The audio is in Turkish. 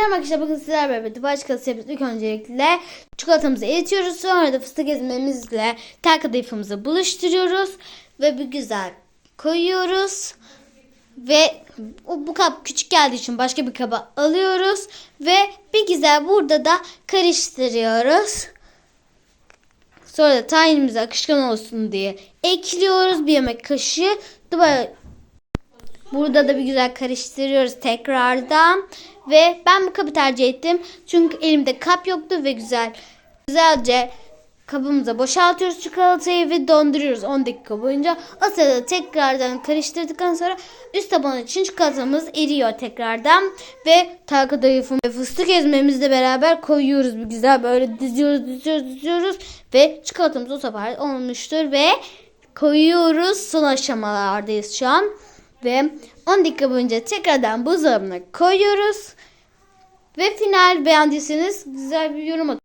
Selam arkadaşlar bugün sizlerle beraber çikolatası yapıyoruz. İlk öncelikle çikolatamızı eritiyoruz. Sonra da fıstık ezmemizle tel kadayıfımızı buluşturuyoruz. Ve bir güzel koyuyoruz. Ve bu kap küçük geldiği için başka bir kaba alıyoruz. Ve bir güzel burada da karıştırıyoruz. Sonra da tahinimizi akışkan olsun diye ekliyoruz. Bir yemek kaşığı. Dubai Burada da bir güzel karıştırıyoruz tekrardan. Ve ben bu kabı tercih ettim. Çünkü elimde kap yoktu ve güzel güzelce kabımıza boşaltıyoruz çikolatayı ve donduruyoruz 10 dakika boyunca. O sırada tekrardan karıştırdıktan sonra üst taban için çikolatamız eriyor tekrardan. Ve tel kadayıfı ve fıstık ezmemizle beraber koyuyoruz. Bir güzel böyle diziyoruz diziyoruz diziyoruz. Ve çikolatamız o sefer olmuştur ve koyuyoruz. Son aşamalardayız şu an. Ve 10 dakika boyunca tekrardan buzdolabına koyuyoruz. Ve final beğendiyseniz güzel bir yorum atın.